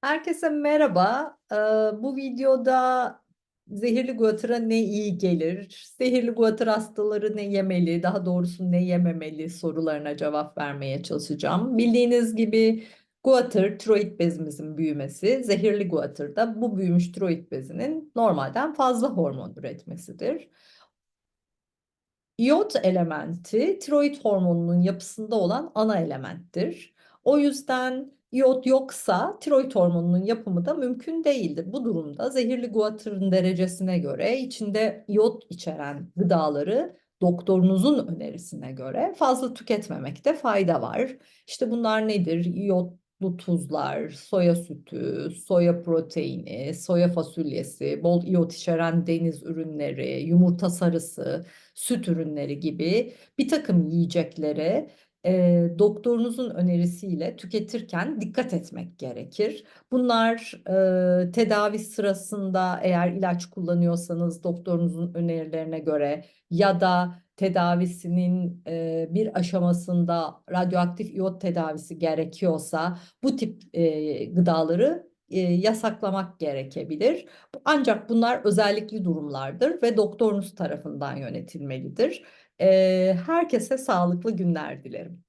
Herkese merhaba. Ee, bu videoda zehirli guatıra ne iyi gelir, zehirli guatır hastaları ne yemeli, daha doğrusu ne yememeli sorularına cevap vermeye çalışacağım. Bildiğiniz gibi guatır, tiroid bezimizin büyümesi, zehirli guatır da bu büyümüş tiroid bezinin normalden fazla hormon üretmesidir. İyot elementi tiroid hormonunun yapısında olan ana elementtir. O yüzden iyot yoksa tiroid hormonunun yapımı da mümkün değildir. Bu durumda zehirli guatırın derecesine göre içinde iyot içeren gıdaları doktorunuzun önerisine göre fazla tüketmemekte fayda var. İşte bunlar nedir? İyotlu tuzlar, soya sütü, soya proteini, soya fasulyesi, bol iyot içeren deniz ürünleri, yumurta sarısı, süt ürünleri gibi bir takım yiyeceklere e, doktorunuzun önerisiyle tüketirken dikkat etmek gerekir. Bunlar e, tedavi sırasında eğer ilaç kullanıyorsanız doktorunuzun önerilerine göre ya da tedavisinin e, bir aşamasında radyoaktif iyot tedavisi gerekiyorsa bu tip e, gıdaları e, yasaklamak gerekebilir. Ancak bunlar özellikli durumlardır ve doktorunuz tarafından yönetilmelidir. E, herkese sağlıklı günler dilerim.